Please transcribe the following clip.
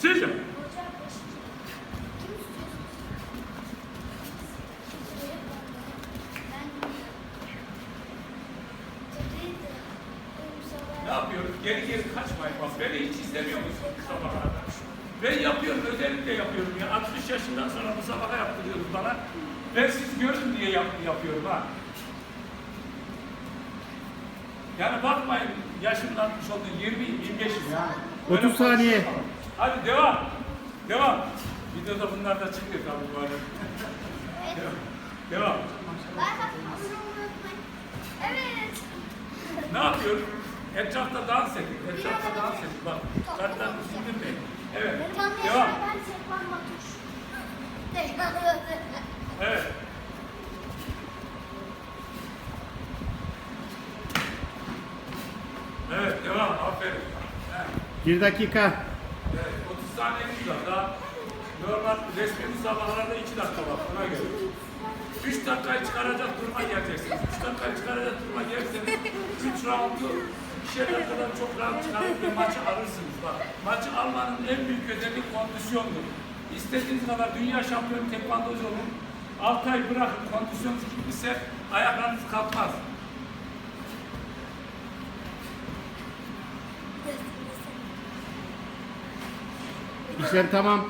Sizce? Ne yapıyoruz? Geri geri kaçmayın bak. Beni hiç istemiyor musunuz sabahlarda? Ben yapıyorum, özellikle yapıyorum ya. 60 yaşından sonra bu sabaha yaptırıyoruz bana. Ben siz görün diye yap, yapıyorum ha. Yani bakmayın yaşımdan 60 oldun, 20, 25 yani. 30 şey saniye. Hadi devam. Devam. Videoda bunlar da çıkıyor tabii bu arada. Devam. Devam. Evet. Ne yapıyorum? Etrafta dans edin. Etrafta dans edin. Bak kartlarını sindirmeyin. Evet. Devam. Ben Sekman Batuş. Evet. Evet devam. Aferin. Evet. Bir dakika. Evet, 30 saniyemiz var. Daha normal resmi müsabakalarda 2 dakika var. Buna göre. 3 dakikayı çıkaracak duruma geleceksiniz. 3 dakikayı çıkaracak duruma gelirseniz 3 roundu ikişer dakikadan çok round çıkarıp ve maçı alırsınız. Bak, maçı almanın en büyük özelliği kondisyondur. İstediğiniz kadar dünya şampiyonu tekvandocu olun. 6 ay bırakın kondisyonunuz gitmişse ayaklarınız kalkmaz. İşler tamam.